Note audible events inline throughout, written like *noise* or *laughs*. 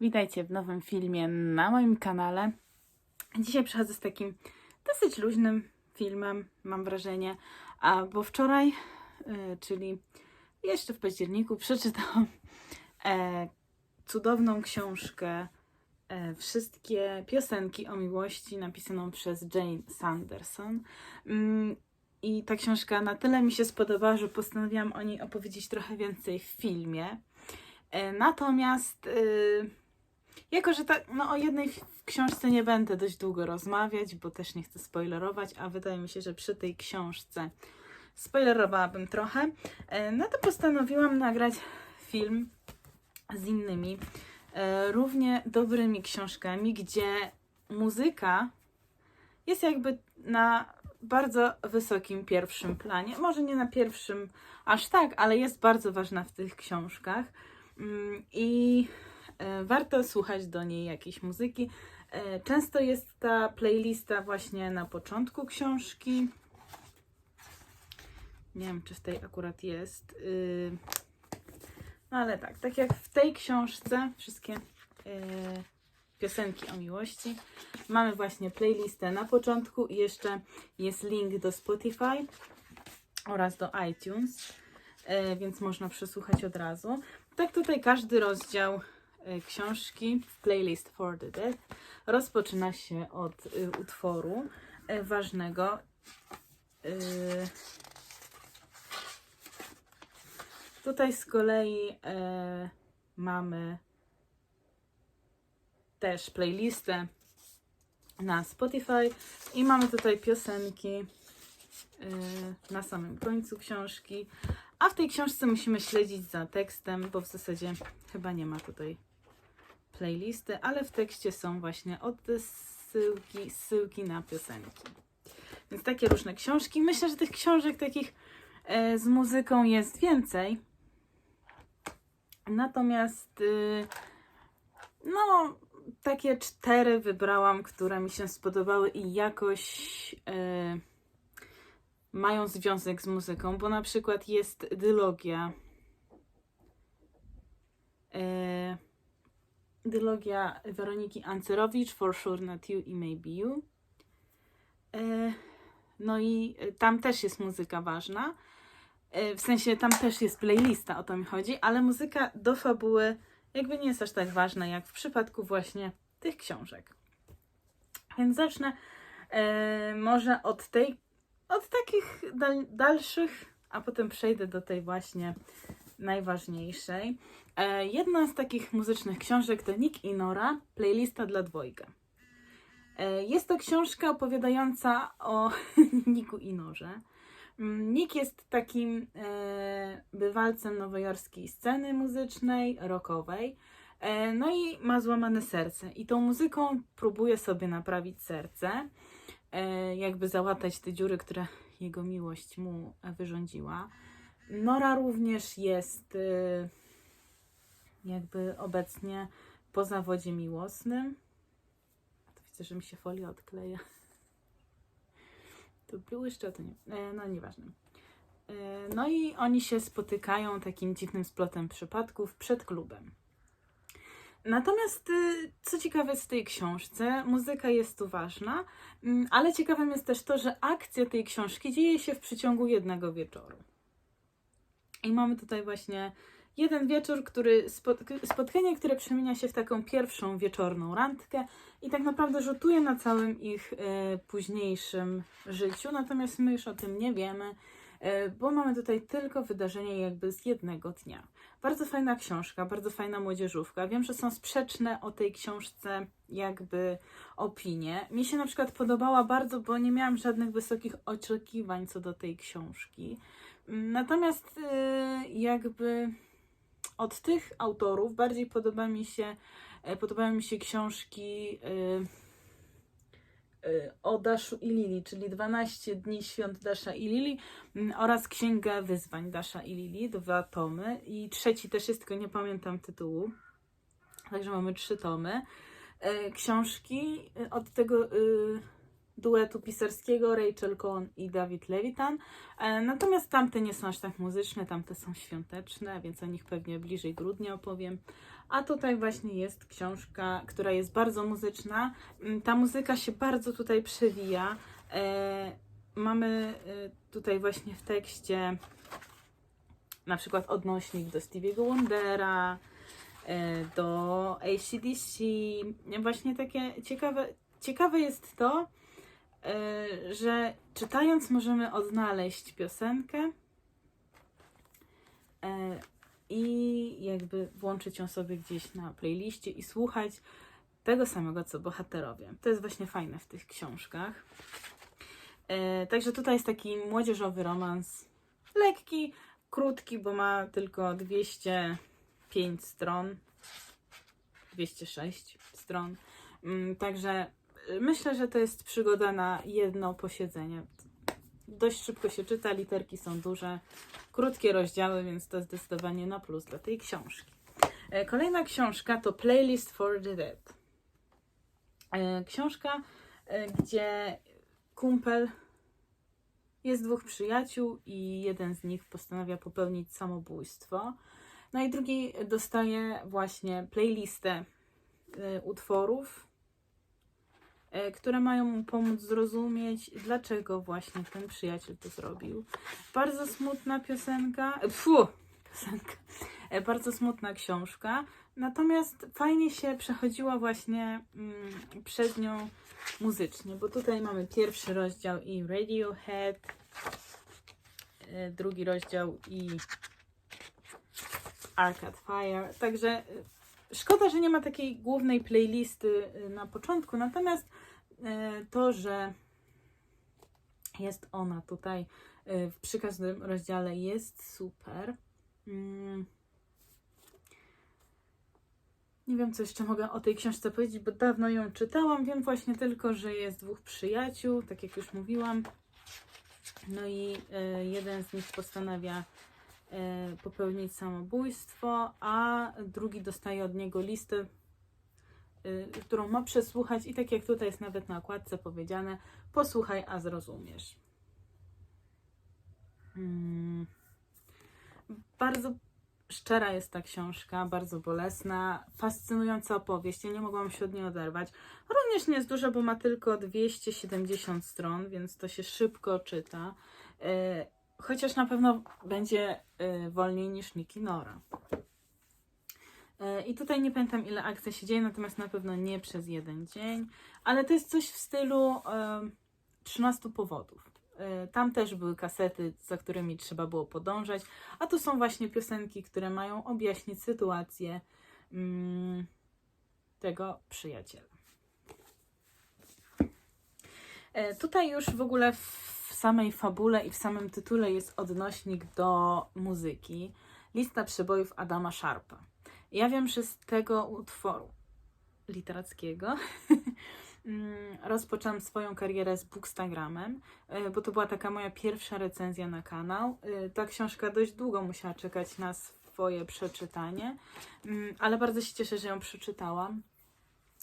Witajcie w nowym filmie na moim kanale. Dzisiaj przychodzę z takim dosyć luźnym filmem, mam wrażenie, a bo wczoraj, y, czyli jeszcze w październiku, przeczytałam e, cudowną książkę e, Wszystkie piosenki o miłości napisaną przez Jane Sanderson. Mm, I ta książka na tyle mi się spodobała, że postanowiłam o niej opowiedzieć trochę więcej w filmie. E, Natomiast, y, jako że tak, no o jednej książce nie będę dość długo rozmawiać, bo też nie chcę spoilerować, a wydaje mi się, że przy tej książce spoilerowałabym trochę, e, no to postanowiłam nagrać film z innymi, e, równie dobrymi książkami, gdzie muzyka jest jakby na bardzo wysokim pierwszym planie. Może nie na pierwszym aż tak, ale jest bardzo ważna w tych książkach. Mm, I warto słuchać do niej jakiejś muzyki. E, Często jest ta playlista właśnie na początku książki. Nie wiem, czy w tej akurat jest. Y, No ale tak, tak jak w tej książce, wszystkie y, piosenki o miłości, mamy właśnie playlistę na początku i jeszcze jest link do Spotify oraz do iTunes, e, więc można przesłuchać od razu. Tak tutaj każdy rozdział e, książki Playlist for the Dead rozpoczyna się od e, utworu e, ważnego. E, Tutaj z kolei e, mamy też playlistę na Spotify i mamy tutaj piosenki e, na samym końcu książki. A w tej książce musimy śledzić za tekstem, bo w zasadzie chyba nie ma tutaj playlisty, ale w tekście są właśnie odsyłki, zsyłki na piosenki. Więc takie różne książki. Myślę, że tych książek takich e, z muzyką jest więcej. Natomiast y, no, takie cztery wybrałam, które mi się spodobały i jakoś y, mają związek z muzyką, bo na przykład jest dylogia. E, dylogia Weroniki Ancerowicz, For Sure Not You i Maybe You. E, no i tam też jest muzyka ważna. E, w sensie tam też jest playlista, o to mi chodzi, ale muzyka do fabuły jakby nie jest aż tak ważna, jak w przypadku właśnie tych książek. Więc zacznę e, może od tej od takich dal, dalszych, a potem przejdę do tej właśnie najważniejszej. E, jedna z takich muzycznych książek to Nick i Nora, playlista dla dwojga. E, jest to książka opowiadająca o *laughs* Niku i Norze. Mm, Nick jest takim e, bywalcem nowojorskiej sceny muzycznej, rockowej. No i ma złamane serce. I tą muzyką próbuje sobie naprawić serce jakby załatać te dziury, które jego miłość mu wyrządziła. Nora również jest e, jakby obecnie po zawodzie miłosnym. To widzę, że mi się folia odkleja. To błyszcze, to nie. E, no nieważne. E, no i oni się spotykają takim dziwnym splotem przypadków przed klubem. Natomiast, y, co ciekawe w tej książce, muzyka jest tu ważna, mm, ale ciekawym jest też to, że akcja tej książki dzieje się w przeciągu jednego wieczoru. I mamy tutaj właśnie jeden wieczór, który spot- spotkanie, które przemienia się w taką pierwszą wieczorną randkę i tak naprawdę rzutuje na całym ich e, późniejszym życiu. Natomiast my już o tym nie wiemy, e, bo mamy tutaj tylko wydarzenie jakby z jednego dnia. Bardzo fajna książka, bardzo fajna młodzieżówka. Wiem, że są sprzeczne o tej książce jakby opinie. Mi się na przykład podobała bardzo, bo nie miałam żadnych wysokich oczekiwań co do tej książki. Natomiast y, jakby od tych autorów bardziej podoba mi się, e, podobają mi się książki y, y, o Daszu i Lili, czyli 12 dni świąt Dasza i Lili mm, oraz Księga Wyzwań Dasza i Lili, dwa tomy i trzeci też jest, tylko nie pamiętam tytułu. Także mamy trzy tomy. E, Książki od tego duetu pisarskiego Rachel Cohn i David Levitan. E, Natomiast tamte nie są aż tak muzyczne, tamte są świąteczne, więc o nich pewnie bliżej grudnia opowiem. A tutaj właśnie jest książka, która jest bardzo muzyczna. Mm, Ta muzyka się bardzo tutaj przewija. E, Mamy e, tutaj właśnie w tekście na przykład odnośnik do Stevie'ego Wondera, do ACDC. Właśnie takie ciekawe, ciekawe jest to, że czytając możemy odnaleźć piosenkę e, i jakby włączyć ją sobie gdzieś na playliście i słuchać tego samego co bohaterowie. To jest właśnie fajne w tych książkach. E, Także tutaj jest taki młodzieżowy romans. Lekki, krótki, bo ma tylko 205 stron. 206 stron. Mm, Także myślę, że to jest przygoda na jedno posiedzenie. Dość szybko się czyta, literki są duże, krótkie rozdziały, więc to zdecydowanie na plus dla tej książki. E, Kolejna książka to Playlist for the Dead. E, Książka, e, gdzie kumpel jest dwóch przyjaciół i jeden z nich postanawia popełnić samobójstwo. No i drugi dostaje właśnie playlistę utworów, które mają mu pomóc zrozumieć, dlaczego właśnie ten przyjaciel to zrobił. Bardzo smutna piosenka. Fu! Piosenka. E, Bardzo smutna książka. Natomiast fajnie się przechodziła właśnie mm, nią muzycznie, bo tutaj mamy pierwszy rozdział i Radiohead, e, drugi rozdział i Arcade Fire. Także e, szkoda, że nie ma takiej głównej playlisty e, na początku, natomiast e, to, że jest ona tutaj e, przy każdym rozdziale jest super. Mm. Nie wiem, co jeszcze mogę o tej książce powiedzieć, bo dawno ją czytałam. Wiem właśnie tylko, że jest dwóch przyjaciół, tak jak już mówiłam. No i e, jeden z nich postanawia e, popełnić samobójstwo, a drugi dostaje od niego listę, e, którą ma przesłuchać. I tak jak tutaj jest nawet na okładce powiedziane, posłuchaj, a zrozumiesz. Mm. Bardzo szczera jest ta książka, bardzo bolesna, fascynująca opowieść. Ja nie mogłam się od niej oderwać. Również nie jest duża, bo ma tylko 270 stron, więc to się szybko czyta. E, Chociaż na pewno będzie e, wolniej niż Niki Nora. E, I tutaj nie pamiętam ile akcja się dzieje, natomiast na pewno nie przez jeden dzień. Ale to jest coś w stylu e, 13 powodów. E, Tam też były kasety, za którymi trzeba było podążać, a tu są właśnie piosenki, które mają objaśnić sytuację mm, tego przyjaciela. E, Tutaj już w ogóle w samej fabule i w samym tytule jest odnośnik do muzyki. Lista przebojów Adama Sharpa. Ja wiem, że z tego utworu literackiego *laughs* mm, rozpoczęłam swoją karierę z Bookstagramem, e, bo to była taka moja pierwsza recenzja na kanał. E, Ta książka dość długo musiała czekać na swoje przeczytanie, mm, ale bardzo się cieszę, że ją przeczytałam.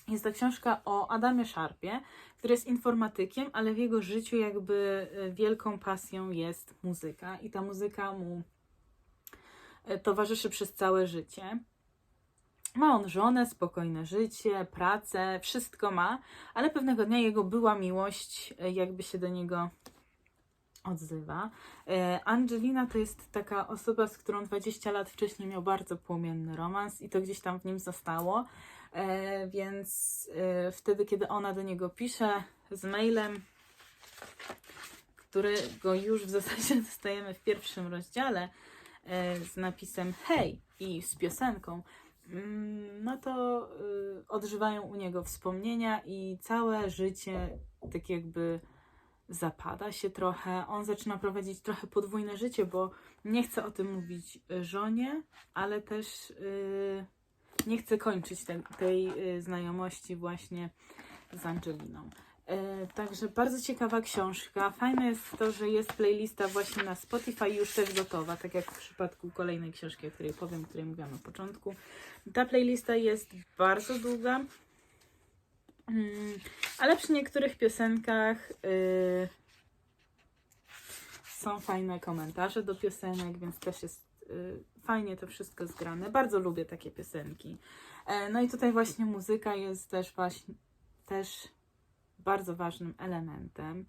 Jest to książka o Adamie Sharpie, który jest informatykiem, ale w jego życiu jakby e, wielką pasją jest muzyka i ta muzyka mu towarzyszy przez całe życie. Ma on żonę, spokojne życie, pracę, wszystko ma, ale pewnego dnia jego była miłość e, jakby się do niego odzywa. E, Angelina to jest taka osoba, z którą 20 lat wcześniej miał bardzo płomienny romans i to gdzieś tam w nim zostało. E, więc wtedy, kiedy ona do niego pisze z mailem, którego już w zasadzie *laughs* dostajemy w pierwszym rozdziale, z napisem hej i z piosenką, no to y, odżywają u niego wspomnienia i całe życie tak jakby zapada się trochę. On zaczyna prowadzić trochę podwójne życie, bo nie chce o tym mówić żonie, ale też y, nie chce kończyć te, tej y, znajomości właśnie z Angeliną. E, Także bardzo ciekawa książka. Fajne jest to, że jest playlista właśnie na Spotify już też gotowa, tak jak w przypadku kolejnej książki, o której powiem, o której mówiłam na początku. Ta playlista jest bardzo długa. Mm, Ale przy niektórych piosenkach y, są fajne komentarze do piosenek, więc też jest y, fajnie to wszystko zgrane. Bardzo lubię takie piosenki. E, No i tutaj właśnie muzyka jest też właśnie też bardzo ważnym elementem.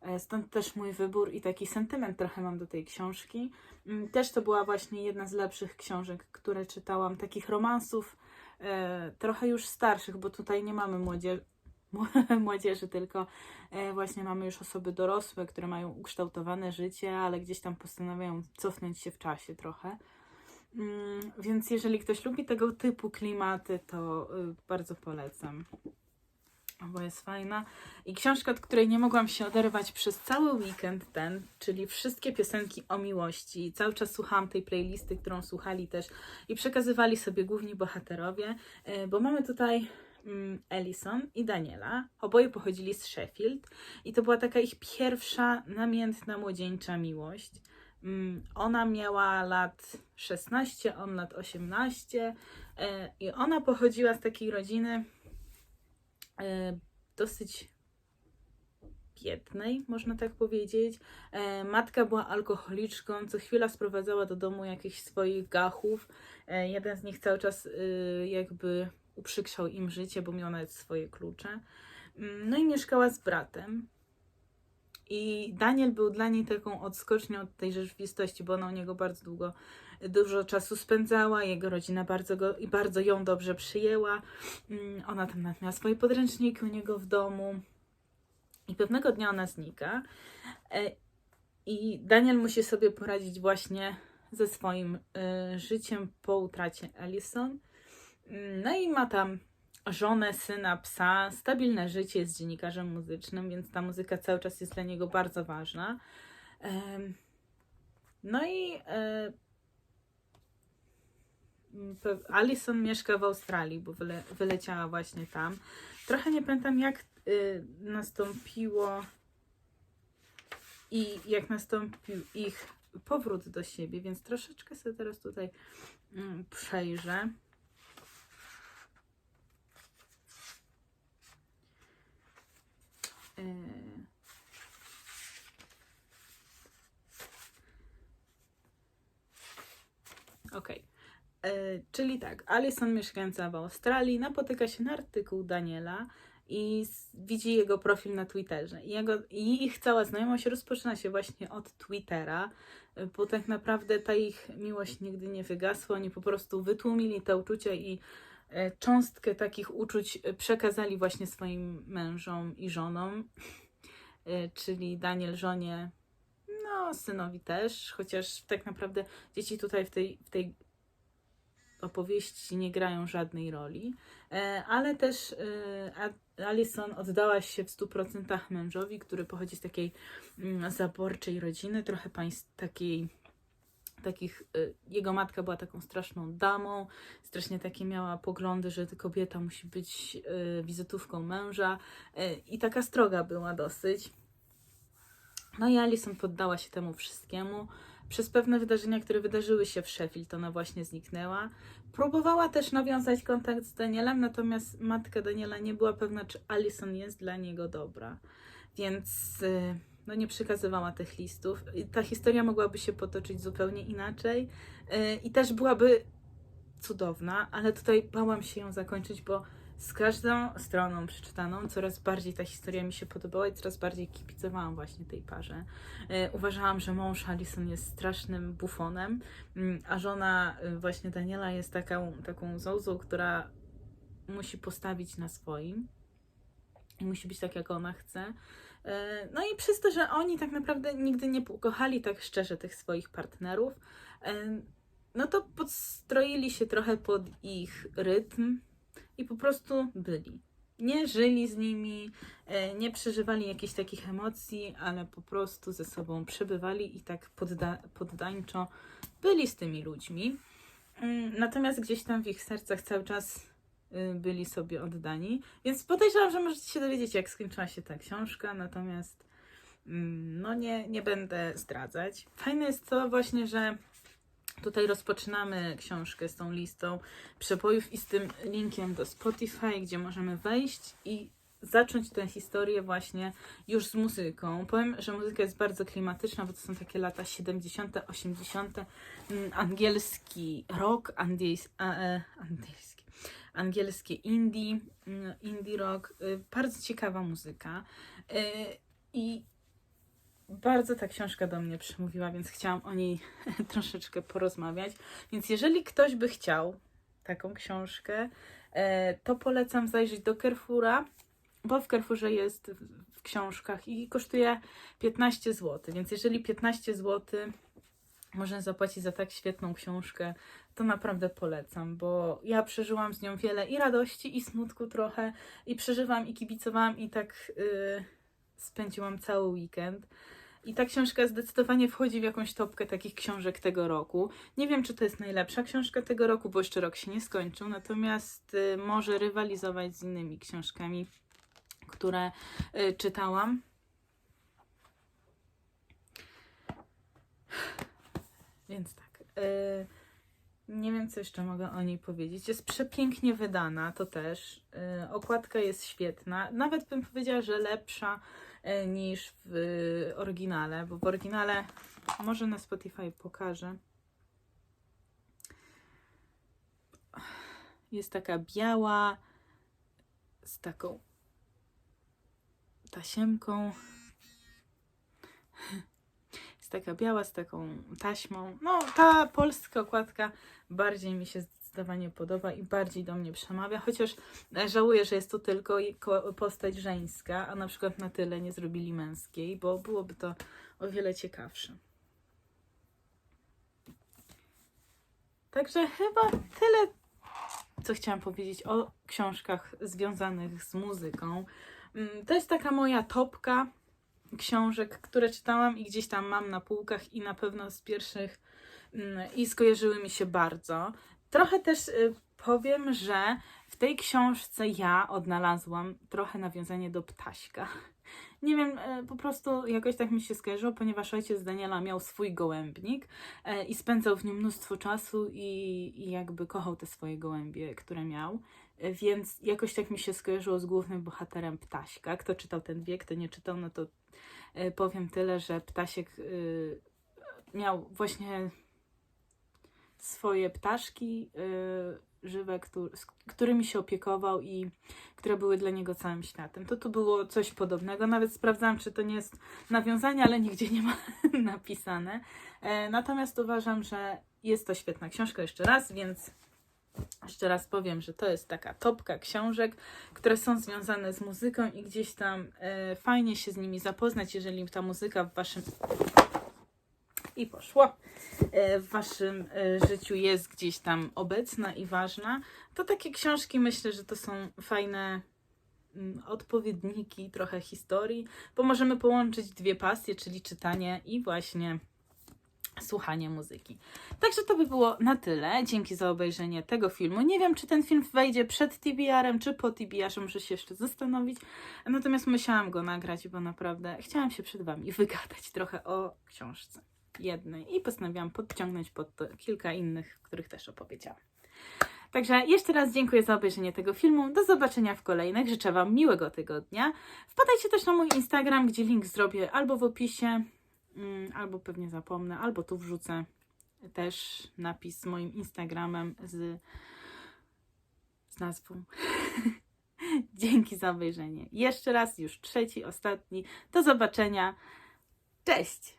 E, Stąd też mój wybór i taki sentyment trochę mam do tej książki. Mm, Też to była właśnie jedna z lepszych książek, które czytałam, takich romansów e, trochę już starszych, bo tutaj nie mamy młodzieży, *laughs* młodzieży, tylko e, właśnie mamy już osoby dorosłe, które mają ukształtowane życie, ale gdzieś tam postanawiają cofnąć się w czasie trochę. Mm, Więc jeżeli ktoś lubi tego typu klimaty, to y, bardzo polecam bo jest fajna. I książka, od której nie mogłam się oderwać przez cały weekend ten, czyli wszystkie piosenki o miłości. Cały czas słuchałam tej playlisty, którą słuchali też i przekazywali sobie główni bohaterowie, e, bo mamy tutaj mm, Ellison i Daniela. Oboje pochodzili z Sheffield i to była taka ich pierwsza namiętna młodzieńcza miłość. Mm, Ona miała lat 16, on lat 18 e, i ona pochodziła z takiej rodziny, dosyć biednej, można tak powiedzieć. E, matka była alkoholiczką, co chwila sprowadzała do domu jakichś swoich gachów. E, jeden z nich cały czas y, jakby uprzykrzał im życie, bo miał nawet swoje klucze. Mm, No i mieszkała z bratem. I Daniel był dla niej taką odskocznią od tej rzeczywistości, bo ona u niego bardzo długo, dużo czasu spędzała, jego rodzina bardzo go i bardzo ją dobrze przyjęła. Mm, Ona tam miała swoje podręczniki u niego w domu. I pewnego dnia ona znika. E, I Daniel musi sobie poradzić właśnie ze swoim e, życiem po utracie Alison. Mm, No i ma tam żonę, syna, psa, stabilne życie, jest dziennikarzem muzycznym, więc ta muzyka cały czas jest dla niego bardzo ważna. No i Alison mieszka w Australii, bo wyle, wyleciała właśnie tam. Trochę nie pamiętam, jak y, nastąpiło i jak nastąpił ich powrót do siebie, więc troszeczkę sobie teraz tutaj mm, przejrzę. Y, Okej. E, Czyli tak, Alison mieszkająca w Australii napotyka się na artykuł Daniela i widzi jego profil na Twitterze. I, jego, I ich cała znajomość rozpoczyna się właśnie od Twittera, e, bo tak naprawdę ta ich miłość nigdy nie wygasła. Oni po prostu wytłumili te uczucia i cząstkę takich uczuć e, przekazali właśnie swoim mężom i żonom. E, Czyli Daniel żonie, no synowi też, chociaż tak naprawdę dzieci tutaj w tej, w tej opowieści nie grają żadnej roli, E, ale też e, Alison oddała się w 100% mężowi, który pochodzi z takiej mm, zaborczej rodziny, trochę państw takiej takich, e, jego matka była taką straszną damą, strasznie takie miała poglądy, że kobieta musi być e, wizytówką męża e, i taka stroga była dosyć. No i Alison poddała się temu wszystkiemu. Przez pewne wydarzenia, które wydarzyły się w Sheffield, ona właśnie zniknęła. Próbowała też nawiązać kontakt z Danielem, natomiast matka Daniela nie była pewna, czy Alison jest dla niego dobra. Więc y, no, nie przekazywała tych listów. Ta historia mogłaby się potoczyć zupełnie inaczej y, i też byłaby cudowna, ale tutaj bałam się ją zakończyć, bo z każdą stroną przeczytaną coraz bardziej ta historia mi się podobała i coraz bardziej kibicowałam właśnie tej parze. E, Uważałam, że mąż Alison jest strasznym bufonem, mm, a żona e, właśnie Daniela jest taką, taką zołzą, która musi postawić na swoim i musi być tak, jak ona chce. E, No i przez to, że oni tak naprawdę nigdy nie kochali tak szczerze tych swoich partnerów, e, no to podstroili się trochę pod ich rytm i po prostu byli. Nie żyli z nimi, e, nie przeżywali jakichś takich emocji, ale po prostu ze sobą przebywali i tak podda- poddańczo byli z tymi ludźmi. Natomiast gdzieś tam w ich sercach cały czas byli sobie oddani. Więc podejrzewam, że możecie się dowiedzieć, jak skończyła się ta książka, natomiast mm, no nie, nie będę zdradzać. Fajne jest to właśnie, że Tutaj rozpoczynamy książkę z tą listą przepojów i z tym linkiem do Spotify, gdzie możemy wejść i zacząć tę historię właśnie już z muzyką. Powiem, że muzyka jest bardzo klimatyczna, bo to są takie lata 70., 80., mm, angielski rock, angiels, a, angielski, angielskie indie, mm, indie rock, y, bardzo ciekawa muzyka. Y, I bardzo ta książka do mnie przemówiła, więc chciałam o niej *laughs* troszeczkę porozmawiać. Więc jeżeli ktoś by chciał taką książkę, e, to polecam zajrzeć do Carrefoura, bo w Carrefourze jest w książkach i kosztuje 15 zł. Więc jeżeli 15 zł można zapłacić za tak świetną książkę, to naprawdę polecam, bo ja przeżyłam z nią wiele i radości, i smutku trochę, i przeżywam, i kibicowałam, i tak y, spędziłam cały weekend. I ta książka zdecydowanie wchodzi w jakąś topkę takich książek tego roku. Nie wiem, czy to jest najlepsza książka tego roku, bo jeszcze rok się nie skończył, natomiast y, może rywalizować z innymi książkami, które y, czytałam. Więc tak. y, nie wiem, co jeszcze mogę o niej powiedzieć. Jest przepięknie wydana, to też. Y, okładka jest świetna. Nawet bym powiedziała, że lepsza y, niż w oryginale, bo w oryginale może na Spotify pokażę. Jest taka biała z taką tasiemką. Taka biała z taką taśmą. No, ta polska okładka bardziej mi się zdecydowanie podoba i bardziej do mnie przemawia, chociaż e, żałuję, że jest to tylko postać żeńska, a na przykład na tyle nie zrobili męskiej, bo byłoby to o wiele ciekawsze. Także chyba tyle, co chciałam powiedzieć o książkach związanych z muzyką. Mm, To jest taka moja topka książek, które czytałam i gdzieś tam mam na półkach i na pewno z pierwszych mm, i skojarzyły mi się bardzo. Trochę też y, powiem, że tej książce ja odnalazłam trochę nawiązanie do ptaśka. *laughs* Nie wiem, y, po prostu jakoś tak mi się skojarzyło, ponieważ ojciec Daniela miał swój gołębnik y, i spędzał w nim mnóstwo czasu i, i jakby kochał te swoje gołębie, które miał. Y, Więc jakoś tak mi się skojarzyło z głównym bohaterem Ptaśka. Kto czytał ten wiek, kto nie czytał, no to powiem tyle, że Ptasiek miał właśnie swoje ptaszki żywe, któ- z którymi się opiekował i które były dla niego całym światem. To tu było coś podobnego. Nawet sprawdzałam, czy to nie jest nawiązanie, ale nigdzie nie ma *laughs* napisane. E, natomiast uważam, że jest to świetna książka jeszcze raz, więc jeszcze raz powiem, że to jest taka topka książek, które są związane z muzyką i gdzieś tam e, fajnie się z nimi zapoznać, jeżeli ta muzyka w waszym i poszło e, w waszym e, życiu jest gdzieś tam obecna i ważna, to takie książki myślę, że to są fajne mm, odpowiedniki trochę historii, bo możemy połączyć dwie pasje, czyli czytanie i właśnie słuchanie muzyki. Także to by było na tyle. Dzięki za obejrzenie tego filmu. Nie wiem, czy ten film wejdzie przed TBR-em, czy po TBR-ze, muszę się jeszcze zastanowić. Natomiast musiałam go nagrać, bo naprawdę chciałam się przed Wami wygadać trochę o książce jednej i postanowiłam podciągnąć pod to kilka innych, których też opowiedziałam. Także jeszcze raz dziękuję za obejrzenie tego filmu. Do zobaczenia w kolejnych. Życzę Wam miłego tygodnia. Wpadajcie też na mój Instagram, gdzie link zrobię albo w opisie, mm, albo pewnie zapomnę, albo tu wrzucę też napis z moim Instagramem z, z nazwą. *laughs* Dzięki za obejrzenie. Jeszcze raz, już trzeci, ostatni. Do zobaczenia. Cześć!